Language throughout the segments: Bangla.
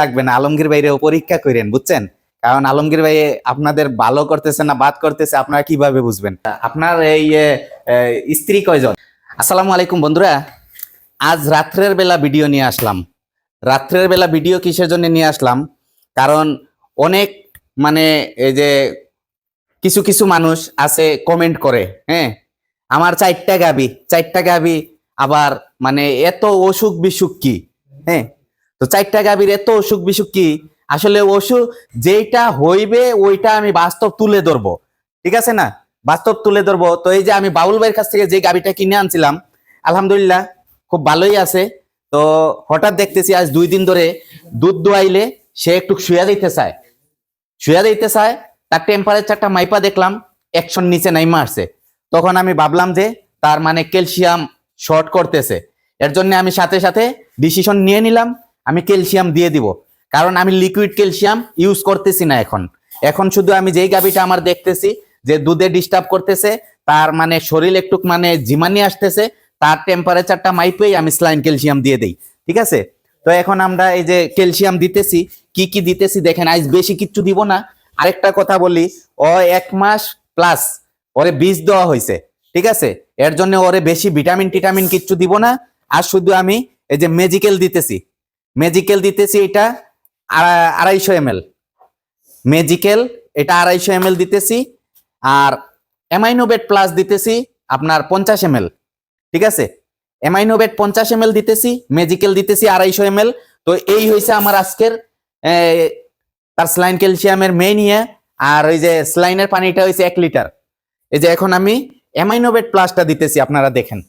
লাগবে না, আলমগীর ভাইরেও পরীক্ষা করেন বুঝছেন? কারণ আলমগীর ভাই আপনাদের ভালো করতেছে না, বাদ করতেছে, আপনারা কীভাবে বুঝবেন? আপনার এই স্ত্রী কয়জন? আসসালামু আলাইকুম বন্ধুরা, আজ রাত্রের বেলা ভিডিও নিয়ে আসলাম। রাত্রের বেলা ভিডিও কিসের জন্য নিয়ে আসলাম? কারণ অনেক মানে এই যে কিছু কিছু মানুষ আছে কমেন্ট করে হ্যাঁ? আমার চারটা গাবি চারটা গাবি আবার মানে এত অসুখ বিসুখ কি হ্যাঁ? তো চারটা গাবির এত অসুখ বিসুখ কি? আসলে অসুখ যেটা হইবে, ওইটা আমি বাস্তব তুলে ধরবো। ঠিক আছে না? বাস্তব তুলে ধরবো। তো এই যে আমি বাউল ভাইয়ের কাছ থেকে যে গাবিটা কিনে আনছিলাম, আলহামদুলিল্লাহ খুব ভালোই আছে। তো হঠাৎ দেখতেছি আজ দুই দিন ধরে দুধ দোয়াইলে সে একটু শুয়া দিতে চায়। শুয়া দিতে চায়, তার টেম্পারেচারটা মাইপা দেখলাম একশন নিচে নাইমা আসছে। তখন আমি ভাবলাম যে তার মানে ক্যালসিয়াম শর্ট করতেছে। এর জন্য আমি সাথে সাথে ডিসিশন নিয়ে নিলাম। আমি ক্যালসিয়াম দিয়ে দিব। কারণ আমি লিকুইড ক্যালসিয়াম ইউজ করতেছি না এখন। এখন শুধু আমি যেই গাবিটা আমার দেখতেছি, যে দুধে ডিস্টার্ব করতেছে, তার মানে শরীর একটু মানে জিমানি আসতেছে, তার টেম্পারেচারটা মাইপেই আমি স্লাইন ক্যালসিয়াম দিয়ে দেই। ঠিক আছে? তো এখন আমরা এই যে ক্যালসিয়াম দিতেছি, কি কি দিতেছি দেখেন, আজ বেশি কিচ্ছু দিব না। আরেকটা কথা বলি, ও এক মাস প্লাস ওরে বীজ দেওয়া হয়েছে ঠিক আছে? এর জন্য ওরে বেশি ভিটামিন টিটামিন কিচ্ছু দিব না। আর শুধু আমি এই যে মেজিক্যাল দিতেছি। মেজিক্যাল দিতেছি এটা আড়াইশো এম এল মেজিক্যাল এটা আড়াইশো এম দিতেছি। আর অ্যামাইনোবেট প্লাস দিতেছি আপনার পঞ্চাশ এম ঠিক আছে? অ্যামাইনোবেট পঞ্চাশ এম দিতেছি মেজিক্যাল দিতেছি আড়াইশো এম তো এই হয়েছে আমার আজকের তার স্লাইন ক্যালসিয়ামের মেইন ইয়ে। আর ওই যে স্লাইনের পানিটা হয়েছে এক লিটার। এই যে এখন আমি অ্যামাইনোবেট প্লাসটা দিতেছি, আপনারা দেখেন।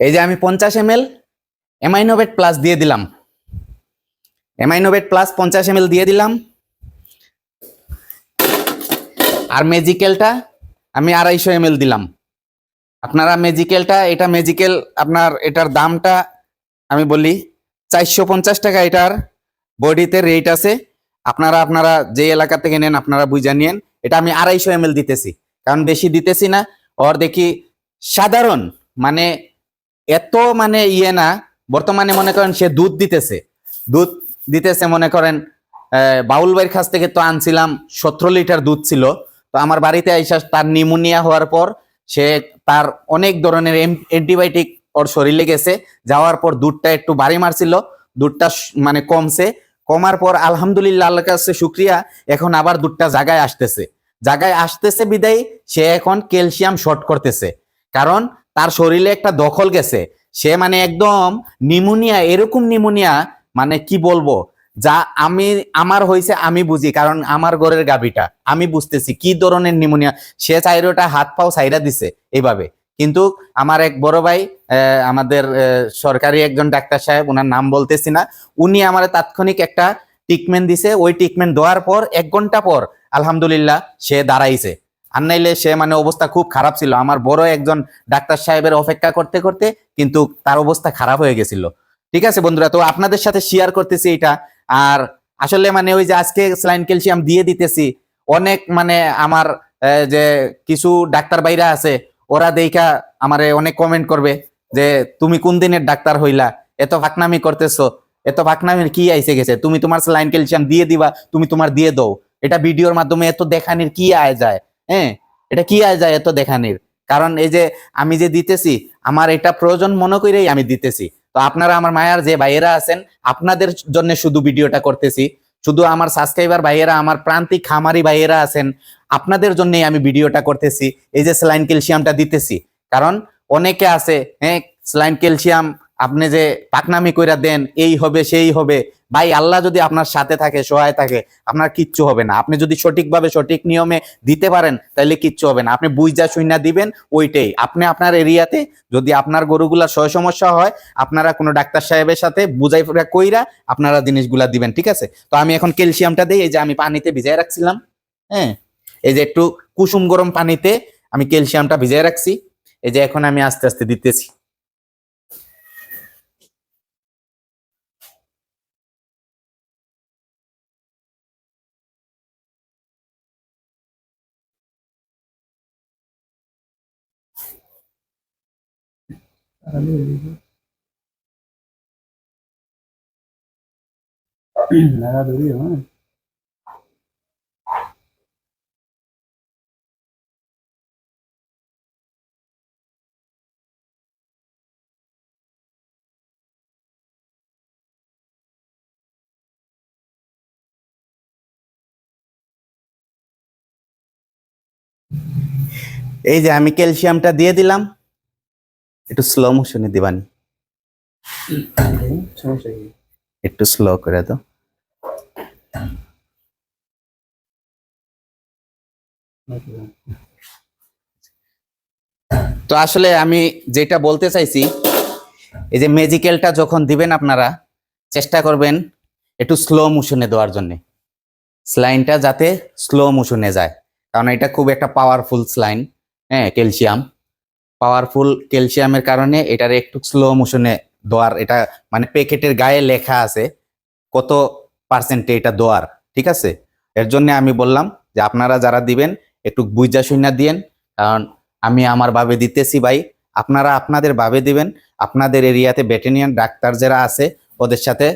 এই যে আমি পঞ্চাশ এম এল অ্যামাইনোবেট প্লাস দিয়ে দিলাম। অ্যামাইনোবেট প্লাস পঞ্চাশ এম দিয়ে দিলাম। আর মেজিক্যালটা আমি আড়াইশো এম দিলাম। আপনারা মেজিক্যালটা এটা মেজিক্যাল আপনার এটার দামটা আমি বলি চারশো পঞ্চাশ টাকা, এটার বডিতে রেট আছে। আপনারা আপনারা যে এলাকা থেকে নেন, আপনারা বুঝা নিয়েন। এটা আমি আড়াইশো এম দিতেছি। কারণ বেশি দিতেছি না। ওর দেখি সাধারণ মানে এত মানে ইয়ে না, বর্তমানে মনে করেন সে দুধ দিতেছে। দুধ দিতেছে মনে করেন বাউল ভাইয়ের কাছ থেকে তো আনছিলাম সতেরো লিটার দুধ ছিল। তো আমার বাড়িতে আইসা তার নিউমোনিয়া হওয়ার পর সে তার অনেক ধরনের অ্যান্টিবায়োটিক ওর শরীরে গেছে। যাওয়ার পর দুধটা একটু বাড়ি মারছিল, দুধটা মানে কমছে। কমার পর আলহামদুলিল্লাহ আল্লাহর কাছে শুক্রিয়া, এখন আবার দুধটা জায়গায় আসতেছে। জায়গায় আসতেছে বিদায়, সে এখন ক্যালসিয়াম শর্ট করতেছে। কারণ তার শরীরে একটা দখল গেছে। সে মানে একদম নিমোনিয়া, এরকম নিমোনিয়া মানে কি বলব, যা আমি, আমার হয়েছে আমি বুঝি, কারণ আমার ঘরের গাবিটা আমি বুঝতেছি কি ধরনের নিমোনিয়া। সে চাইরোটা হাত পাও সাইরা দিছে এইভাবে। কিন্তু আমার এক বড় ভাই আমাদের সরকারি একজন ডাক্তার সাহেব ওনার নাম বলতেছি না, উনি আমার তাৎক্ষণিক একটা ট্রিটমেন্ট দিছে। ওই ট্রিটমেন্ট দেওয়ার পর, এক ঘণ্টা পর, আলহামদুলিল্লাহ, সে দাঁড়াইছে। আর নাইলে সে মানে অবস্থা খুব খারাপ ছিল। আমার বড় একজন ডাক্তার সাহেবের অপেক্ষা করতে করতে কিন্তু তার অবস্থা খারাপ হয়ে গেছিল। ঠিক আছে বন্ধুরা, তো আপনাদের সাথে শেয়ার করতেছি এটা আর আসলে মানে ওই যে আজকে স্লাইন ক্যালসিয়াম দিয়ে দিতেছি, অনেক মানে আমার যে কিছু ডাক্তার বাইরা আছে, ওরা দেখা আমারে অনেক কমেন্ট করবে যে, তুমি কোন দিনের ডাক্তার হইলা? এত ফাকনামি করতেছো, এত ফাকনামির কি আইসে গেছে? তুমি তোমার স্লাইন ক্যালসিয়াম দিয়ে দিবা, তুমি তোমার দিয়ে দাও। এটা ভিডিওর মাধ্যমে এত দেখানির কি আয় যায়? হ্যাঁ এটা কি আয় যায় এত দেখানির? কারণ এই যে আমি যে দিতেছি, আমার এটা প্রয়োজন মনে করেই আমি দিতেছি। তো আপনারা আমার মায়ার যে ভাইয়েরা আছেন, আপনাদের জন্য শুধু ভিডিওটা করতেছি। শুধু আমার সাবস্ক্রাইবার ভাইয়েরা, আমার প্রান্তিক খামারি ভাইয়েরা আছেন, আপনাদের জন্যই আমি ভিডিওটা করতেছি। এই যে স্যালাইন ক্যালসিয়ামটা দিতেছি। কারণ অনেকে আছে হ্যাঁ স্যালাইন ক্যালসিয়াম আপনি যে পাকনামি কইরা দেন, এই হবে, সেই হবে, ভাই আল্লাহ যদি আপনার সাথে থাকে, সহায় থাকে, আপনার কিচ্ছু হবে না। আপনি যদি সঠিকভাবে সঠিক নিয়মে দিতে পারেন তাহলে কিচ্ছু হবে না। আপনি বুঝা শুইনা দিবেন, ওইটাই। আপনি আপনার এরিয়াতে যদি আপনার গরুগুলার সয় সমস্যা হয়, আপনারা কোনো ডাক্তার সাহেবের সাথে বুঝাই কইরা আপনারা জিনিসগুলা দিবেন, ঠিক আছে? তো আমি এখন ক্যালসিয়ামটা দিই, এই যে আমি পানিতে ভিজাই রাখছিলাম হ্যাঁ? এই যে একটু কুসুম গরম পানিতে আমি ক্যালসিয়ামটা ভিজাই রাখছি। এই যে এখন আমি আস্তে আস্তে দিতেছি। लगा दूरी हो এই যে আমি ক্যালসিয়ামটা দিয়ে দিলাম একটু স্লো মোশনে দিবানি। একটু স্লো করে দাও। তো আসলে আমি যেটা বলতে চাইছি, এই যে ম্যাজিক্যালটা যখন দিবেন আপনারা, চেষ্টা করবেন একটু স্লো মোশনে দেওয়ার জন্য। স্লাইনটা যাতে স্লো মোশনে যায়। কারণ এটা খুব একটা পাওয়ারফুল স্লাইন হ্যাঁ ক্যালসিয়াম পাওয়ারফুল ক্যালসিয়ামের কারণে এটার একটু স্লো মোশনে দেওয়ার এটা মানে প্যাকেটের গায়ে লেখা আছে কত পার্সেন্টে এটা দেওয়ার ঠিক আছে? এর জন্য আমি বললাম যে আপনারা যারা দিবেন, একটু বুঝা শুনা দিয়েন, কারণ আমি আমার ভাবে দিতেছি ভাই। আপনারা আপনাদের ভাবে দিবেন, আপনাদের এরিয়াতে ভেটেরিয়ান ডাক্তার যারা আছে, ওদের সাথে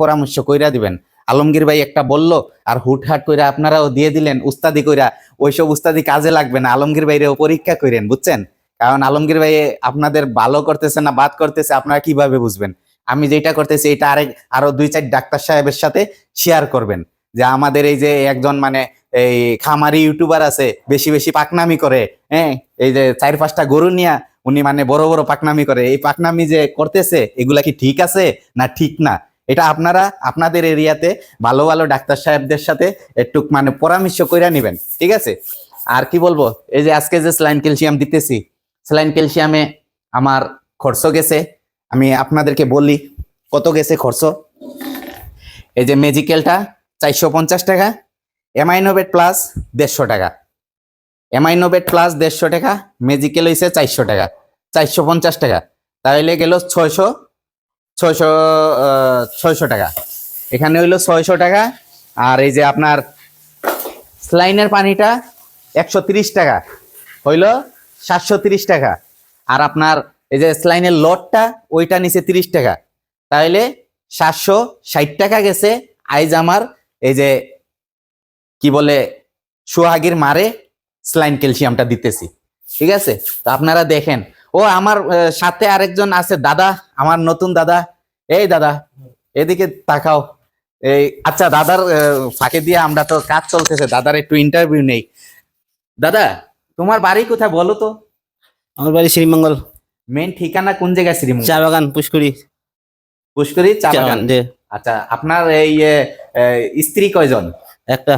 পরামর্শ কইরা দিবেন। আলমগীর ভাই একটা বলল, আর হুটহাট কইরা আপনারাও দিয়ে দিলেন, উস্তাদি কইরা, ওইসব উস্তাদি কাজে লাগবে না, আলমগীর ভাইরেও পরীক্ষা করেন বুঝছেন? কারণ আলমগীর ভাই আপনাদের ভালো করতেছে না, বাদ করতেছে, আপনারা কীভাবে বুঝবেন? আমি যেটা করতেছি, এটা আরেক, আরও দুই চার ডাক্তার সাহেবের সাথে শেয়ার করবেন। যে আমাদের এই যে একজন মানে এই খামারি ইউটিউবার আছে, বেশি বেশি পাকনামি করে হ্যাঁ? এই যে চার পাঁচটা গরু নিয়া উনি মানে বড় বড় পাকনামি করে, এই পাকনামি যে করতেছে, এগুলা কি ঠিক আছে না ঠিক না? এটা আপনারা আপনাদের এরিয়াতে ভালো ভালো ডাক্তার সাহেবদের সাথে একটু মানে পরামর্শ কইরা নিবেন, ঠিক আছে? আর কি বলব? এই যে আজকে যে স্লাইন ক্যালসিয়াম দিতেছি স্যালাইন ক্যালসিয়ামে আমার খরচ গেছে। আমি আপনাদেরকে বলি কত গেছে খরচ? এই যে মেজিক্যালটা চারশো পঞ্চাশ টাকা। এমাইনোবেট প্লাস দেড়শো টাকা। এমাইনোবেট প্লাস দেড়শো টাকা। মেজিক্যাল হয়েছে চারশো টাকা। চারশো পঞ্চাশ টাকা। তাহলে গেল ছয়শো ছয়শো ছয়শো টাকা। এখানে হইল ছয়শো টাকা। আর এই যে আপনার স্লাইনের পানিটা একশো টাকা। হইল সাতশো তিরিশ টাকা। আর আপনার এই যে স্লাইনের লটটা, ওইটা নিচে তিরিশ টাকা। তাহলে সাতশো ষাট টাকা গেছে আইজ আমার এই যে, কি বলে, সোহাগীর মারে স্লাইন ক্যালসিয়ামটা দিতেছি। ঠিক আছে? তো আপনারা দেখেন। ও আমার সাথে আরেকজন আছে, দাদা, আমার নতুন দাদা। এই দাদা, এদিকে তাকাও। এই আচ্ছা দাদার ফাঁকে দিয়ে আমরা তো কাজ চলতেছে, দাদার একটু ইন্টারভিউ নেই। দাদা তোমার বাড়ি কোথায় বলো তো? আমার বাড়ি শ্রীমঙ্গল। মেন ঠিকানা কোন জায়গায় শ্রীমঙ্গল? চা বাগান পুষ্করি। পুষ্করি চা বাগান আচ্ছা আপনার এই এ, এ, স্ত্রী কয়জন? একটা।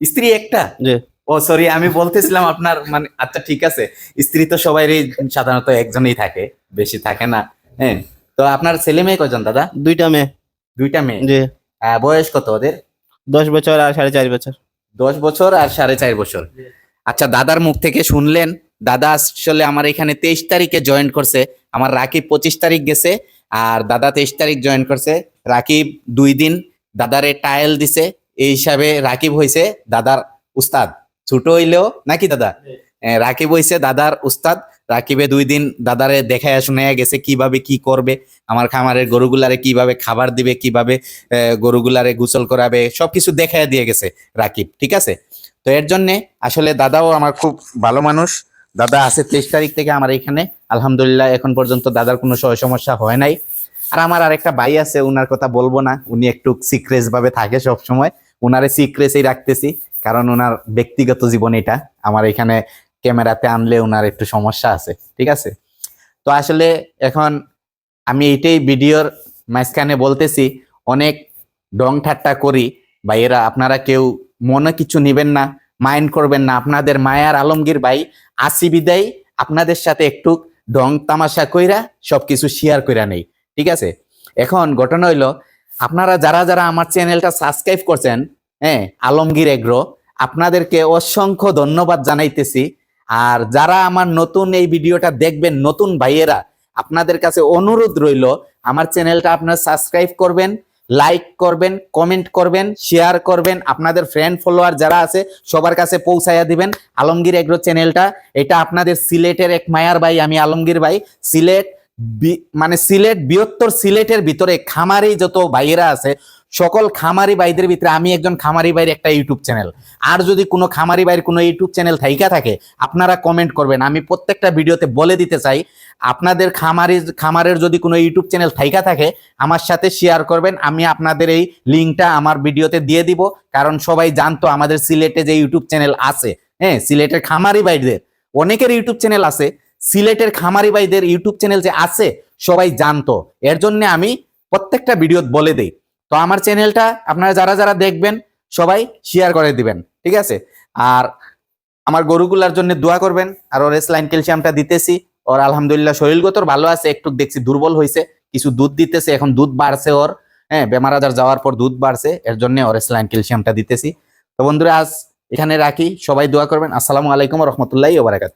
স্ত্রী একটা? যে ও সরি আমি বলতেছিলাম আপনার মানে আচ্ছা ঠিক আছে। স্ত্রী তো সবাইরই সাধারণত একজনই থাকে বেশি থাকে না হ্যাঁ? তো আপনার ছেলে মেয়ে কয়জন দাদা? দুইটা মেয়ে। দুইটা মেয়ে? যে আহ, বয়স কত ওদের? দশ বছর আর সাড়ে চার বছর। দশ বছর আর সাড়ে চার বছর। আচ্ছা দাদার মুখ থেকে শুনলেন। দাদা আসলে আমার এখানে তেইশ তারিখে জয়েন করছে। আমার রাকিব পঁচিশ তারিখ গেছে আর দাদা তেইশ তারিখ জয়েন করছে। রাকিব দুই দিন দাদারে টায়েল দিছে। এই হিসাবে রাকিব হয়েছে দাদার উস্তাদ। ছোট হইলেও নাকি দাদা? রাকিব হয়েছে দাদার উস্তাদ। রাকিবে দুই দিন দাদারে দেখায় শুনে গেছে কীভাবে কি করবে, আমার খামারের গরুগুলারে কীভাবে খাবার দিবে, কীভাবে গরুগুলারে গোসল করাবে, সবকিছু দেখায় দিয়ে গেছে রাকিব, ঠিক আছে? তো এর জন্যে আসলে দাদাও আমার খুব ভালো মানুষ, দাদা আছে তেইশ তারিখ থেকে আমার এখানে, আলহামদুলিল্লাহ এখন পর্যন্ত দাদার কোনো সমস্যা হয় নাই। আর আমার আরেকটা ভাই আছে, উনার কথা বলব না, উনি একটু সিক্রেস ভাবে থাকে সব সময় উনারে সিক্রেসই রাখতেছি, কারণ ওনার ব্যক্তিগত জীবন এটা, আমার এখানে ক্যামেরাতে আনলে ওনার একটু সমস্যা আছে, ঠিক আছে? তো আসলে এখন আমি এইটাই ভিডিওর মাঝখানে বলতেছি, অনেক ডং ঠাট্টা করি ভাইয়েরা, আপনারা কেউ মনে কিছু নিবেন না মাইন্ড করবেন না। আপনাদের মায়ার আলমগীর ভাই আসি বিদায়, আপনাদের সাথে একটু ডং তামাশা কইরা সবকিছু শেয়ার কইরা নেই, ঠিক আছে? এখন ঘটনা হইল, আপনারা যারা যারা আমার চ্যানেলটা সাবস্ক্রাইব করছেন হ্যাঁ আলমগীর এগ্রো, আপনাদেরকে অসংখ্য ধন্যবাদ জানাইতেছি। আর যারা আমার নতুন এই ভিডিওটা দেখবেন, নতুন ভাইয়েরা, আপনাদের কাছে অনুরোধ রইল, আমার চ্যানেলটা আপনারা সাবস্ক্রাইব করবেন লাইক করবেন কমেন্ট করবেন শেয়ার করবেন। আপনাদের ফ্রেন্ড ফলোয়ার যারা আছে, সবার কাছে পৌঁছাইয়া দিবেন আলমগীর এগ্রো চ্যানেলটা এটা আপনাদের সিলেটের এক মায়ার ভাই, আমি আলমগীর ভাই। সিলেট মানে সিলেট বৃহত্তর সিলেটের ভিতরে খামারি যত ভাইয়েরা আছে সকল খামারি বাইদের ভিতরে আমি একজন খামারি ভাইয়ের একটা ইউটিউব চ্যানেল। আর যদি কোনো খামারি ভাইয়ের কোনো ইউটিউব চ্যানেল থাইকা থাকে, আপনারা কমেন্ট করবেন। আমি প্রত্যেকটা ভিডিওতে বলে দিতে চাই, আপনাদের খামারি খামারের যদি কোনো ইউটিউব চ্যানেল থাইকা থাকে, আমার সাথে শেয়ার করবেন। আমি আপনাদের এই লিঙ্কটা আমার ভিডিওতে দিয়ে দিব, কারণ সবাই জানতো আমাদের সিলেটে যে ইউটিউব চ্যানেল আছে। হ্যাঁ সিলেটের খামারি ভাইদের, অনেকের ইউটিউব চ্যানেল আছে। সিলেটের খামারি বাইদের ইউটিউব চ্যানেল যে আছে, সবাই জানতো। এর জন্য আমি প্রত্যেকটা ভিডিও বলে দেই। তো আমার চ্যানেলটা আপনারা যারা যারা দেখবেন, সবাই শেয়ার করে দিবেন, ঠিক আছে? আর আমার গরুগুলার জন্য দোয়া করবেন, আর ওর লাইন ক্যালসিয়ামটা দিতেছি। ওর আলহামদুলিল্লাহ শরীরগত ভালো আছে, একটু দেখছি দুর্বল হয়েছে কিছু দুধ দিতেছে, এখন দুধ বাড়ছে ওর। হ্যাঁ বেমার আজার যাওয়ার পর দুধ বাড়ছে, এর জন্য ওর লাইন ক্যালসিয়ামটা দিতেছি। তো বন্ধুরা, আজ এখানে রাখি, সবাই দোয়া করবেন। আসসালামু আলাইকুম রহমতুল্লাহ ওবরাকাত